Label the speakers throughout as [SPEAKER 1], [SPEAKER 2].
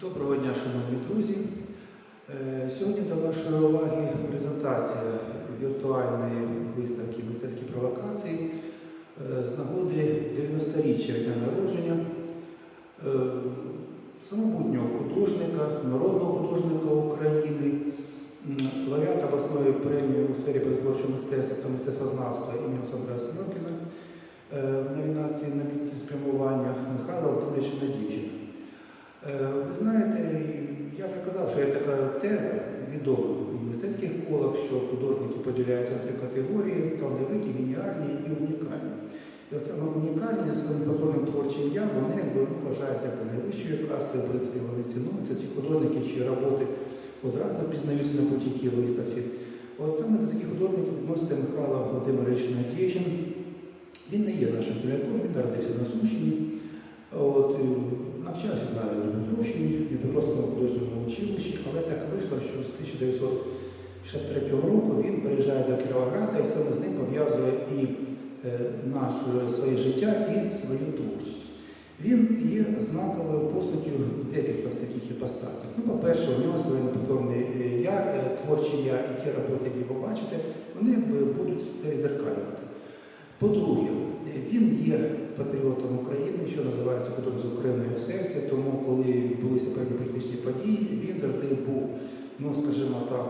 [SPEAKER 1] Доброго дня, шановні друзі. Е, Сьогодні до вашої уваги презентація віртуальної виставки мистецькі провокації е, з нагоди 90-річчя дня народження е, самобутнього художника, народного художника України, лауреата обласної премії у сфері притворчого мистецтва та мистецтвознавства імені Олександра Семенкіна в номінації на спрямування Михайла Володимировича Надіжина. Е, Ви знаєте, я вже казав, що є така теза відома в мистецьких колах, що художники поділяються на три категорії талановиті, геніальні і унікальні. І оце унікальні зі своїм творчим я, вони якби ну, вважаються як найвищою кастою, в принципі, вони цінуються. Ті художники, чиї роботи одразу пізнаються на будь-якій виставці. От саме до таких художників відноситься Михайло Володимирович Надєжин. Він не є нашим земляком, він народився на Сумщині. От, навчався на Дніпровщині, в Дніпровському художньому училищі, але так вийшло, що з 1963 року він приїжджає до Кіровограда і саме з ним пов'язує і е, наше своє життя, і свою творчість. Він є знаковою постаттю декількох таких іпостасях. Ну, по-перше, у нього своє непотворне я, е, творче я і ті роботи, які ви бачите, вони будуть це відзеркалювати. По-друге, він є патріотом України, що називається художник з Україною в серці, тому коли відбулися певні політичні події, він завжди був, ну скажімо так,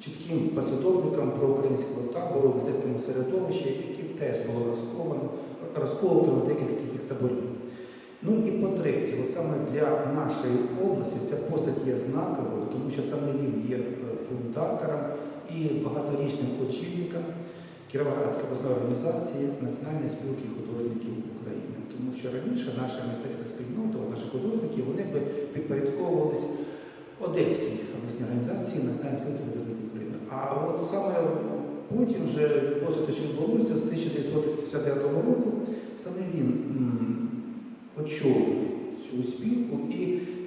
[SPEAKER 1] чітким послідовником проукраїнського табору в мистецькому середовищі, яке теж було розковано, розколото на декілька таких таборів. Ну і по-третє, саме для нашої області ця постать є знаковою, тому що саме він є е, фундатором і багаторічним очільником Кіровоградської обласної організації Національної спілки художників України. Тому що раніше наша мистецька спільнота, наші художники, вони би підпорядковувались Одеській обласній організації Національної спілки художників України. А от саме потім вже відбулося те, що відбулося з 1959 року, саме він очолив цю спілку. І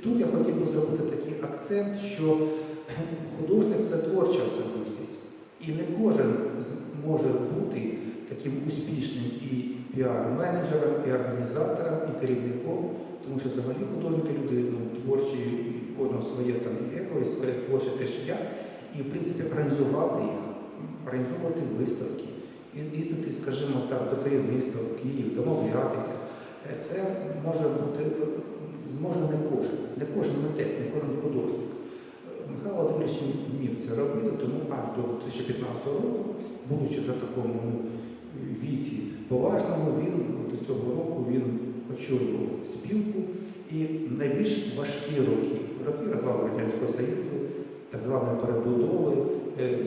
[SPEAKER 1] тут я хотів би зробити такий акцент, що художник це творча особистість. І не кожен може бути таким успішним і піар-менеджером, і організатором, і керівником, тому що взагалі художники люди ну, творчі, кожного своє там его, і своє творче теж я. І в принципі організувати їх, організовувати виставки, їздити, скажімо так, до керівництва в Київ, домовлятися. Е, Це може бути е, зможе не кожен, не кожен митець, не кожен художник. Михайло Володимирович вмів це робити, тому аж до 2015 року, будучи вже в такому ну, віці поважному, він до цього року він очолював спілку і найбільш важкі роки, роки розвалу Радянського Союзу, так званої перебудови, е,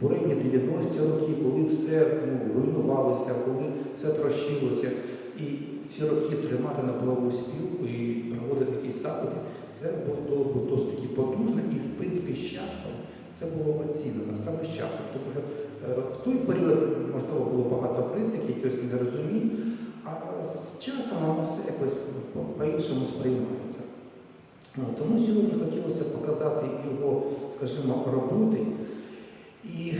[SPEAKER 1] буремні 90-ті роки, коли все ну, руйнувалося, коли все трощилося. І ці роки тримати на плаву спілку і проводити якісь заходи, це було досить таки потужно і, в принципі, з часом це було оцінено саме з часом. Тому що е, в той період, можливо, було багато критики, якихось недорозумінь, а з часом воно все якось по- по-іншому сприймається. Ну, Тому сьогодні хотілося показати його, скажімо, роботи, і,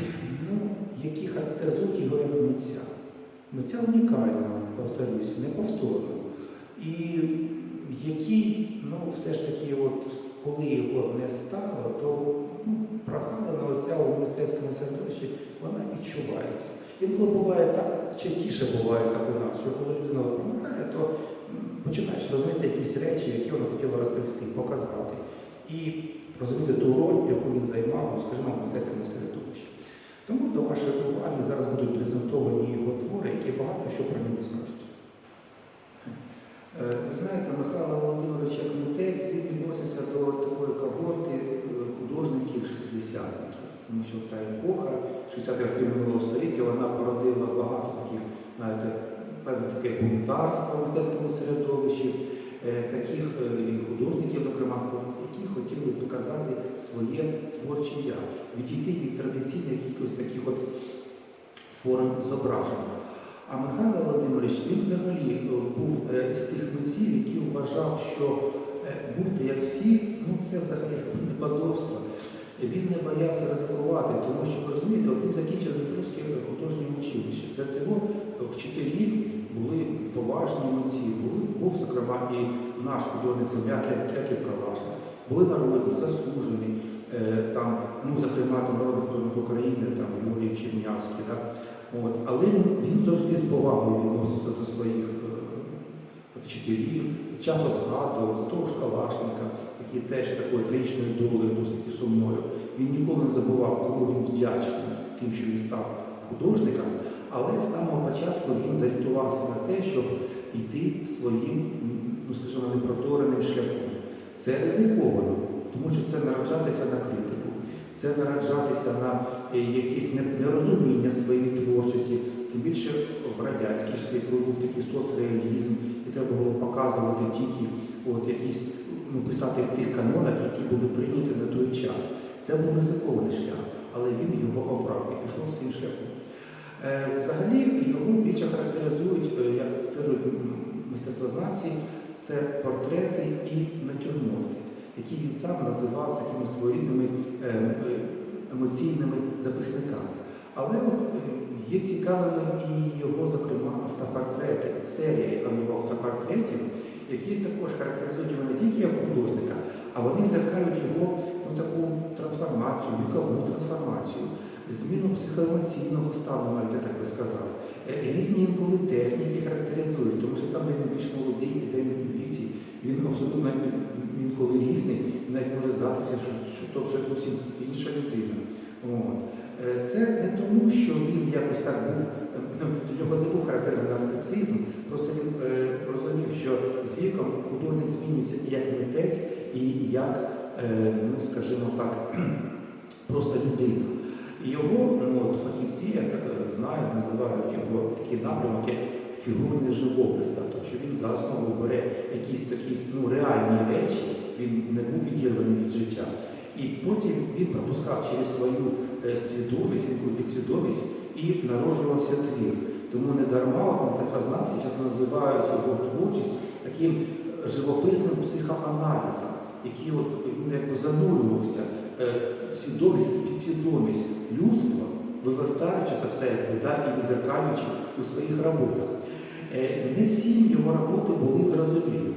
[SPEAKER 1] ну, які характеризують його як митця. Митця унікального, повторюсь, неповторного. І який, ну, все ж таки, от, коли його не стало, то ну, прогалина оця у мистецькому середовищі, вона відчувається. Інколи буває так, частіше буває так у нас, що коли людина помирає, то починаєш розуміти якісь речі, які вона хотіла розповісти, показати. І розуміти ту роль, яку він займав, ну, скажімо, в мистецькому середовищі. Тому до вашої уваги зараз будуть презентовані його твори, які багато що про нього скажуть. Е, Ви знаєте, Михайло Володимирович як митець він відноситься до такої когорти художників шестидесятників, тому що та епоха 60-х років минулого століття вона породила багато таких, знаєте, певне таке бунтарство в мистецькому середовищі, е, таких е, художників, зокрема, які хотіли показати своє творче я, відійти від традиційних якихось таких от форм зображення. А Михайло Володимирович, він взагалі е, був з тих митців, які вважав, що бути як всі, ну це взагалі неподобство. Він не боявся ризикувати, тому що ви розумієте, він закінчив Дніпровське художнє училище. Серед його вчителів були поважні митці, були, був, зокрема, і наш художник земляк Яків Калашник, були народні, заслужені, е, там, ну, зокрема, там народний художник України, там Юрій Чернявський. Так? От. Але він, він завжди з повагою відносився до своїх е, вчителів, часто згадував за того ж Калашника, який теж такою трагічною долею, досить сумною. Він ніколи не забував, кому він вдячний тим, що він став художником, але з самого початку він зорієнтувався на те, щоб йти своїм, ну скажімо, непротореним шляхом. Це ризиковано, тому що це нараджатися на критику, це нараджатися на е, якесь не- нерозуміння своєї творчості, тим більше в радянській часи, коли був такий соцреалізм, і треба було показувати тільки от якісь, ну, писати в тих канонах, які були прийняті на той час. Це був ризикований шлях, але він його обрав і пішов цим шляхом. Е, Взагалі його більше характеризують, е, як стверджують м, мистецтвознавці, це портрети і натюрморти, які він сам називав такими своєрідними е, е, емоційними записниками. Але от є цікавими і його, зокрема, автопортрети, серія його автопортретів, які також характеризують його не тільки як художника, а вони зеркалюють його ну, таку трансформацію, вікову трансформацію, зміну психоемоційного навіть я так би сказав. Е, Різні інколи техніки характеризують, тому що там, де він більш молодий, і де він у віці, він абсолютно інколи різний, навіть може здатися, що, то вже зовсім інша людина. От. Е, Це не тому, що він якось так був, для нього не був характерний нарцисизм, просто він е, розумів, що з віком художник змінюється і як митець, і як, е, ну скажімо так, просто людина. Його ну, фахівці, я так е, знаю, називають його такий напрямок, як фігурний живопис, тобто, що він за основу бере якісь такі ну, реальні речі, він не був відірваний від життя. І потім він пропускав через свою свідомість, інколи підсвідомість і народжувався твір. Тому не дарма мистецтвознавці часто називають його творчість таким живописним психоаналізом, який от, він якби занурювався е, свідомість і підсвідомість людства, вивертаючи це все да, і відзеркалюючи у своїх роботах. Е, Не всі його роботи були зрозумілі.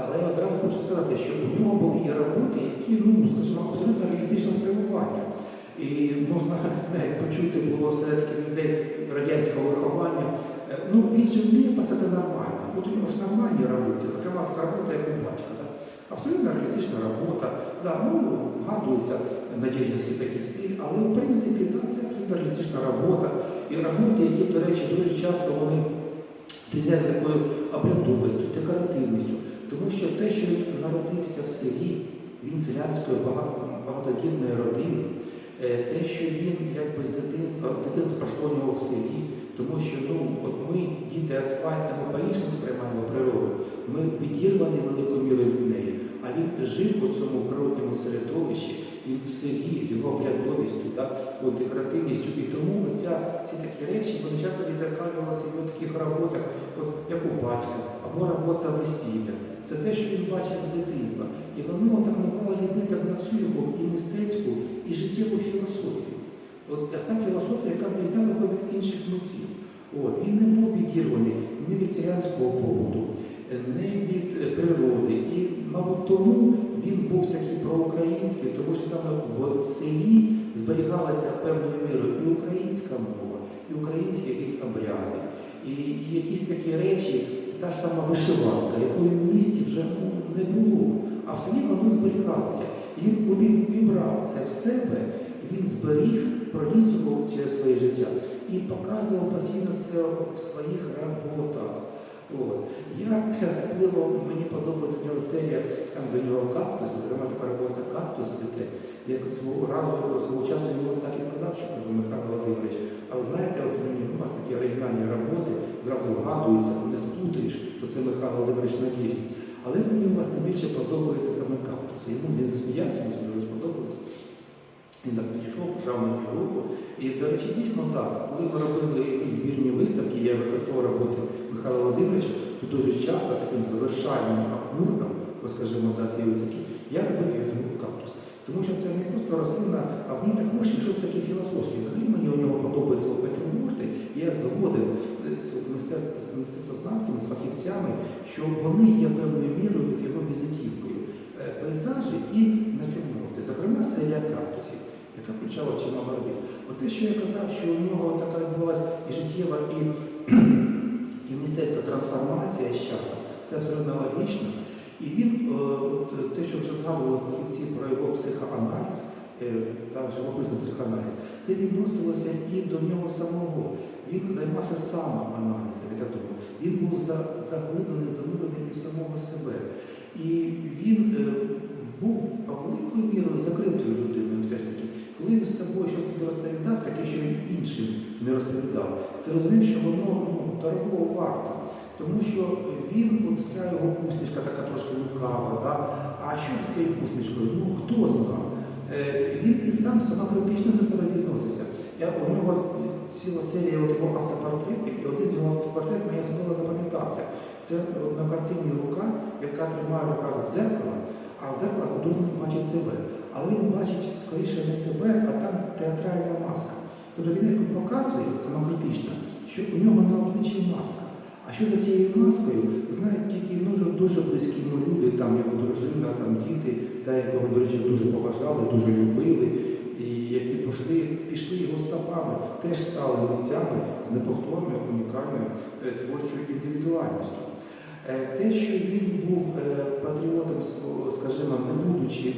[SPEAKER 1] Але я одразу хочу сказати, що у нього були і роботи, які, ну, скажімо, абсолютно реалістичне спрямування. І можна навіть почути було все-таки людей радянського виховання. Е, Ну, він же вміє писати нормально. От у нього ж нормальні роботи, зокрема така робота, як у батька. Да? Абсолютно реалістична робота. Да, ну, вгадується надіжницький такий стиль, але в принципі да, це абсолютно реалістична робота. І роботи, які, до речі, дуже часто вони піде такою обрядовістю, декоративністю. Тому що те, що він народився в селі, він селянської багатодітної родини, те, що він якби з дитинства, дитинство пройшло у нього в селі, тому що ну, от ми, діти асфальта, ми по-іншому сприймаємо природу, ми відірвані великою мірою від неї, а він жив у цьому природньому середовищі, він в селі, його обрядовістю, так, от, декоративністю. І тому оця, ці такі речі вони часто відзеркалювалися в таких роботах, от, як у батька, або робота весілля. Це те, що він бачив з дитинства. І воно так наклало відбиток на всю його і мистецьку, і життєву філософію. От ця філософія, яка відрізняла його від інших митців. От, він не був відірваний ні від селянського побуту, не від е, природи. І, мабуть, тому він був такий проукраїнський, тому що саме в селі зберігалася певною мірою і українська мова, і українські якісь обряди, і, і якісь такі речі, та ж сама вишиванка, якої в місті вже ну, не було. А в селі воно зберігалося. І він обі- вібрав це в себе, і він зберіг, проніс його через своє життя і показував постійно це в своїх роботах. От. Я особливо мені подобається нього серія там до нього кактус, зокрема така робота кактус святе. Я свого разу свого часу йому так і сказав, що кажу Михайло Володимирович, а ви знаєте, от мені у вас такі оригінальні роботи, зразу вгадується, не сплутаєш, що це Михайло Володимирович Надіжний. Але мені у вас найбільше подобається саме кактус. Йому він засміявся, це дуже сподобалося. Він так підійшов, пожав мені руку. І, до речі, дійсно так. Коли ми робили якісь збірні виставки, я використовував роботи Михайла Володимировича, то дуже часто таким завершальним акурдом, скажімо, да, цієї виставки, я робив від кактус. Тому що це не просто рослина, а в ній також щось таке філософське. Взагалі мені у нього подобаються от і я згоден з мистецтвознавцями, з фахівцями, що вони є певною мірою його візитівкою. Е, Пейзажі і натюрморти, зокрема серія кактусів, яка включала чимало робіт. От те, що я казав, що у нього така відбулася і життєва, і, і мистецька трансформація з часом, це абсолютно логічно. І він, е, от те, що вже згадували фахівці про його психоаналіз, е, та живописний психоаналіз, це відносилося і до нього самого. Він займався самоаналізом, я думаю. Він був за- заглиблений, занурений в самого себе. І він е, був великою мірою закритою людиною все ж таки. Коли він з тобою щось тобі розповідав, таке, що він іншим не розповідав, ти розумів, що воно ну, дорогого варто. Тому що він, от ця його усмішка така трошки лукава, да? а що з цією усмішкою? Ну хто знав? Е, Він і сам самокритично до себе відносився. Я, у нього ціла серія от його автопортретів, і один з його автопортрет мені особливо запам'ятався. Це на картині рука, яка тримає в руках дзеркало, а в дзеркало художник бачить себе. Але він бачить скоріше не себе, а там театральна маска. Тобто він як показує самокритично, що у нього на обличчі маска. А що за тією маскою, знають тільки дуже, дуже близькі люди, там його дружина, там діти, та якого, до речі, дуже поважали, дуже любили, які пішли, пішли його стопами, теж стали лицями з неповторною, унікальною е, творчою індивідуальністю. Е, Те, що він був е, патріотом, скажімо, не будучи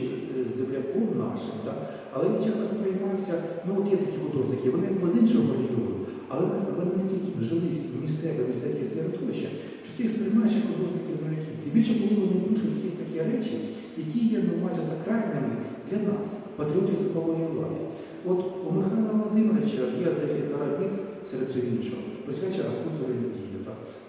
[SPEAKER 1] земляком нашим, да, але він часто сприймався, ну от є такі художники, вони з іншого регіону, але вони настільки вжились в місцеве мистецьке середовище, що ти сприймаєш як художників земляків. Тим більше, коли вони пишуть якісь такі речі, які є ну, майже сакральними для нас, патріотів степової влади. От у Михайла Володимировича є декілька робіт серед цього іншого, присвячена культурі Надії.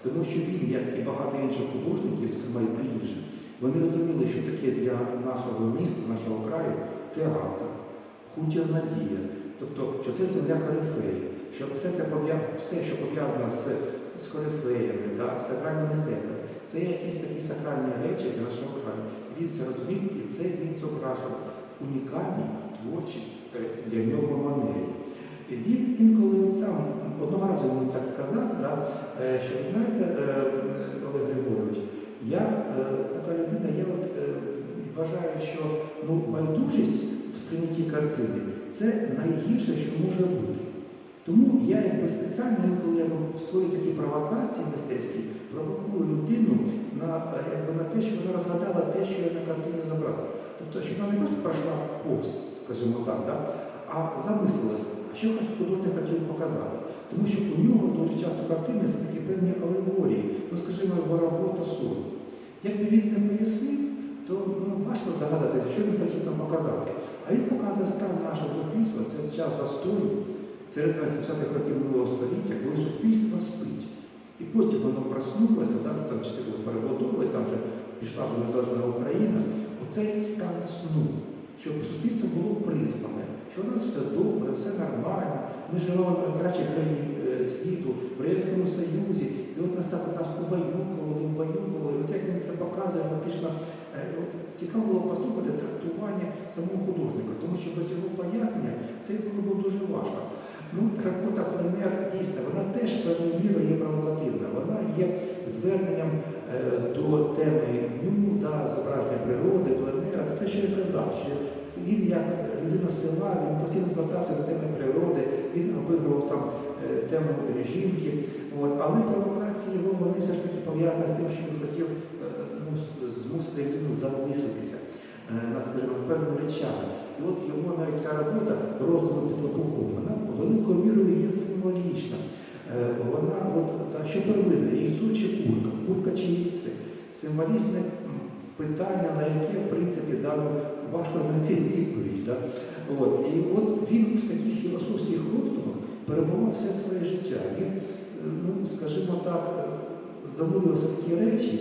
[SPEAKER 1] Тому що він, як і багато інших художників, зокрема і приїжджі, вони розуміли, що таке для нашого міста, нашого краю театр, хутір Надія. Тобто, що це земля корифеї, що все це все, що пов'язано з, з корифеями, да, з театральним мистецтвом, це якісь такі сакральні речі для нашого краю. Він це розумів і це він зображував унікальні творчі е, для нього манері. Він інколи сам одного разу мені так сказав, да, е, що ви знаєте, е, Олег Григорович, я така людина, я от вважаю, що ну, байдужість в сприйнятті картини це найгірше, що може бути. Тому я якби спеціально, інколи я створюю такі провокації мистецькі, провокую людину на, якби, на те, що вона розгадала те, що я на картині зобразив. Тобто, щоб вона не просто пройшла повз, скажімо так, да? а замислилася, а що художник хотів показати. Тому що у нього дуже часто картини це такі певні алегорії, ну скажімо, його робота сон. Якби він не пояснив, то ну, важко здогадатися, що він хотів нам показати. А він показує стан нашого суспільства, це час застою, середина 70-х років минулого століття, коли суспільство спить. І потім воно проснулося, да, там перебудови, там вже пішла вже незалежна Україна. Оцей стан сну, щоб суспільство було приспане, що у нас все добре, все нормально. Ми живемо в найкращій країні е, світу, в Радянському Союзі, і от нас так от нас убаюкували, убаюкували. От як він це показує, фактично, е, от цікаво було послухати трактування самого художника, тому що без його пояснення це було дуже важко. Ну, от робота пленер дійсно, вона теж певною мірою є провокативна. Вона є зверненням до теми ну, да, зображення природи, пленера. Це те, що я казав, що він як людина села, він постійно звертався до теми природи, він обігрував там е, тему е, жінки. От. Але провокації його вони все ж таки пов'язані з тим, що він хотів е, ну, змусити людину замислитися е, над, скажімо, певними речами. І от його навіть ця робота роздуму під лопухом, вона великою мірою є символічна. Е, Вона от та що первинна, яйцо чи курка, курка чи яйце. Символічне питання, на яке, в принципі, дано важко знайти відповідь. Да? От. І от він в таких філософських роздумах перебував все своє життя. Він, е, ну, скажімо так, е, занурювався такі речі,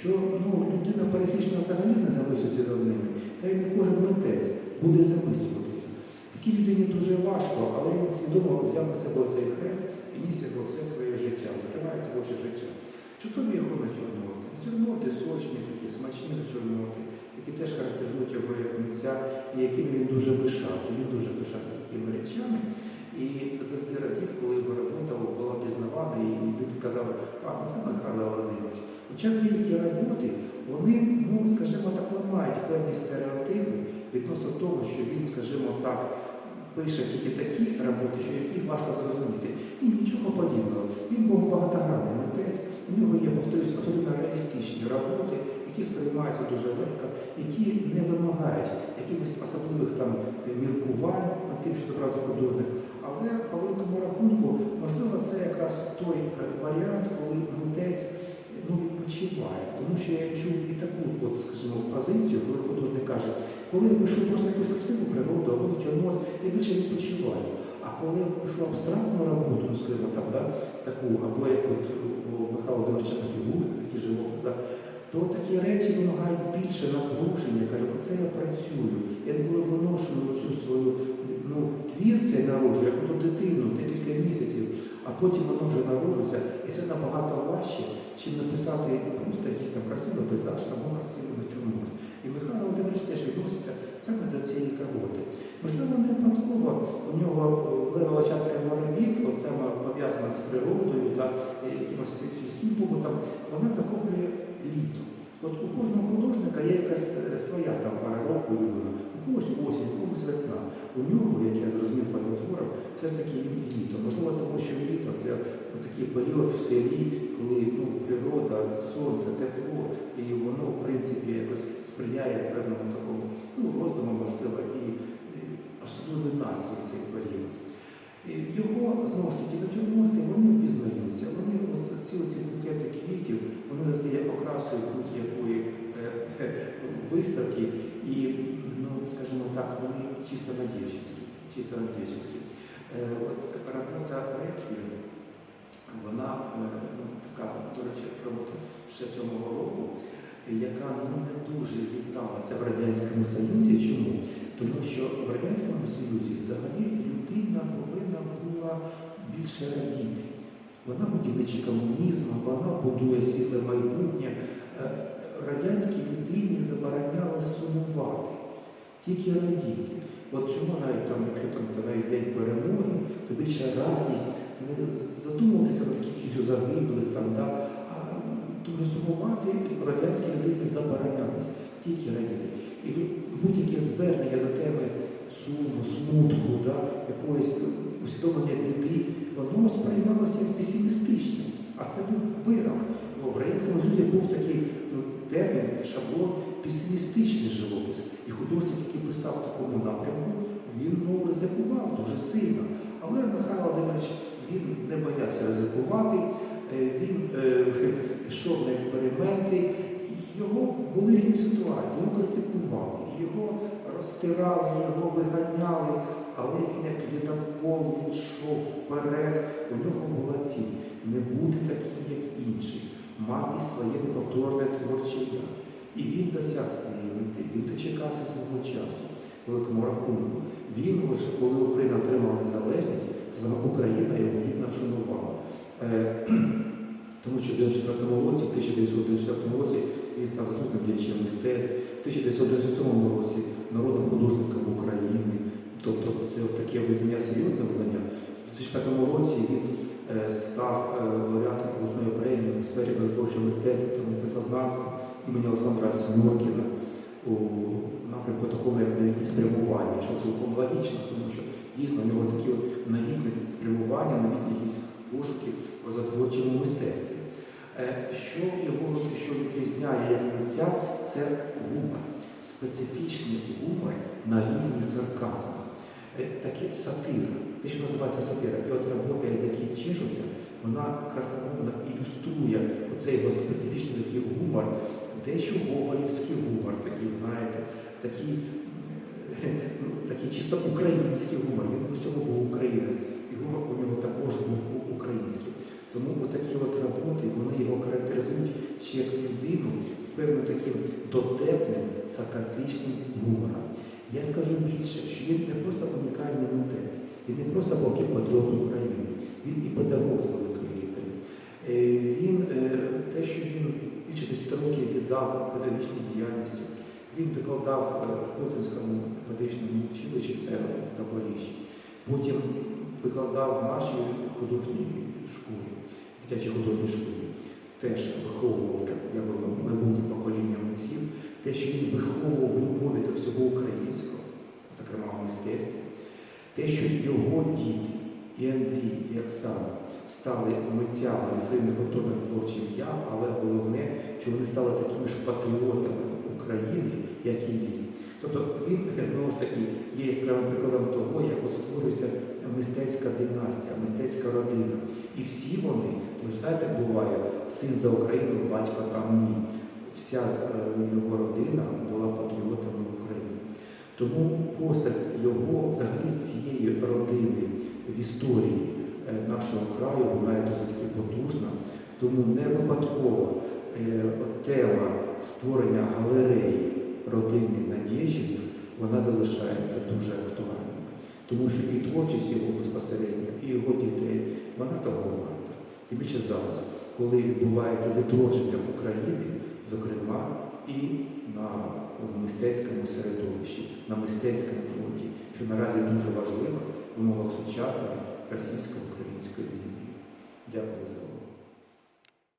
[SPEAKER 1] що ну, людина пересічна взагалі не замислюється над ними, та й не кожен митець буде замислюватися. Такій людині дуже важко, але він свідомо взяв на себе цей хрест і ніс його все своє життя, зокрема і творче життя. Чудові його натюрморти. Натюрморти сочні, такі смачні натюрморти, які теж характеризують його як митця, і якими він дуже пишався. Він дуже пишався такими речами. І завжди радів, коли його робота була пізнавана, і люди казали, а ну це Михайло Володимирович. Хоча деякі роботи, вони, ну, скажімо так, ламають певні стереотипи відносно того, що він, скажімо так, пише тільки такі роботи, що яких важко зрозуміти. І нічого подібного. Він був багатогранний митець, у нього є, повторюсь, абсолютно реалістичні роботи, які сприймаються дуже легко, які не вимагають якихось особливих там міркувань над тим, що зобразив художник. Але по великому рахунку, можливо, це якраз той е, варіант, коли митець ну, відпочиває. Тому що я чув і таку, от, скажімо, позицію, коли художник каже, коли я пишу просто якусь красиву природу або натюрморт, я більше відпочиваю. А коли я пишу абстрактну роботу, ну скажімо так, да, таку, або як от у Михайла Володимировича на фігури, такий живопис, да, то такі речі вимагають більше напруження. Кажу, оце я працюю. Я коли виношую цю свою ну, твірця і народжую, як оту дитину декілька місяців, а потім воно вже народжується. І це набагато важче, чим написати просто якийсь там красивий пейзаж або красивий натюрморт. І Михайло Володимирович теж відноситься саме до цієї когорти. Можливо, не випадково у нього левова частка його робіт, саме пов'язана з природою та якимось сільським побутом, вона захоплює літо. От у кожного художника є якась е, своя там пара року вибору. У когось осінь, у когось весна. У нього, як я зрозумів по його творам, все ж таки літо. Можливо, тому що літо це такий період в селі, коли ну, природа, сонце, тепло, і воно, в принципі, якось сприяє певному такому ну, роздуму, можливо, і, настрій в цей період. Його знову ж таки натюрморти, вони впізнаються. Вони ці оці букети квітів, вони роздає окрасою будь-якої е, виставки, і, ну, скажімо так, вони чисто надєжинські. Чисто надєжинські. Е, от робота Реквієм, вона е, ну, така, до речі, робота ще цього року, яка ну, не дуже віталася в Радянському Союзі. Чому? Тому що в Радянському Союзі взагалі людина повинна була більше радіти. Вона будівничий комунізм, вона будує світле майбутнє. Е, Радянській людині забороняли сумувати, тільки радіти. От чому навіть там, якщо там навіть день перемоги, то більше радість, не задумуватися про кількість загиблих там, да, а дуже сумувати радянській людині заборонялось, тільки радіти. І будь-яке звернення до теми суму, смутку, да, якогось усвідомлення біди, воно сприймалося як песимістичне. А це був вирок. В Радянському Союзі був такий ну, термін, шаблон песимістичний живопис. І художник, який писав в такому напрямку, він ну, ризикував дуже сильно. Але Михайло Володимирович він не боявся ризикувати, е, він е, йшов на експерименти. Його були різні ситуації, його критикували, його розтирали, його виганяли, але він як літаком він йшов вперед. У нього була ціль не бути таким, як інший, мати своє неповторне творче я. І він досяг своєї мети, він дочекався свого часу, великому рахунку. Він, вже, коли Україна отримала незалежність, саме Україна його гідно вшанувала. Е, тому що в 1994 році, в 1994 році він став заслуженим діячем мистецтв, в 1997 році народним художником України. Тобто це таке визнання, серйозне визнання. У 2005 році він е, став е, лауреатом обласної премії у сфері творчого мистецтва та мистецтвознавства імені Олександра Сіморкіна у напрямку такому, як новітні спрямування, що цілком логічно, тому що дійсно у нього такі от новітні спрямування, новітні якісь пошуки в затворчому мистецтві. Е, Що його що відрізняє як митця, це гумор, специфічний гумор на рівні сарказму. Е, Таке сатира, те, що називається сатира. І от робота, з якої чешуться, вона красномовно ілюструє оцей його специфічний такий гумор, дещо гоголівський гумор, такий, знаєте, такий, е, ну, такий чисто український гумор. Він в усьому був українець. І гумор у нього також був український. Тому такі от роботи вони його характеризують ще як людину з певним таким дотепним, саркастичним гумором. Я скажу більше, що він не просто унікальний митець, він не просто палкий патріот України, він і педагог з великої літери. Е, Він е, те, що він більше 10 років віддав педагогічній діяльності, він викладав е, в Хотинському педагогічному училищі в Запоріжжі. Потім викладав в нашій художній школі, дитячій художній школі. Теж виховував я думаю, майбутнє покоління митців, те, що він виховував любові до всього українського, зокрема в мистецтві, те, що його діти, і Андрій, і Оксана стали митцями зі своїм неповторним творчим я, але головне, що вони стали такими ж патріотами України, як і він. Тобто він знову ж таки є яскравим прикладом того, як от створюється мистецька династія, мистецька родина. І всі вони, що знаєте, буває син за Україну, батько там ні. Вся е, його родина була патріотами України. Тому постать його, взагалі цієї родини в історії е, нашого краю, вона є досить таки потужна. Тому не випадково е, тема створення галереї родини Надєжиних, вона залишається дуже актуальною. Тому що і творчість його безпосередньо, і його дітей, вона того варта. Тим більше зараз, коли відбувається відродження України, зокрема і на в мистецькому середовищі, на мистецькому фронті, що наразі дуже важливо в умовах сучасної російсько-української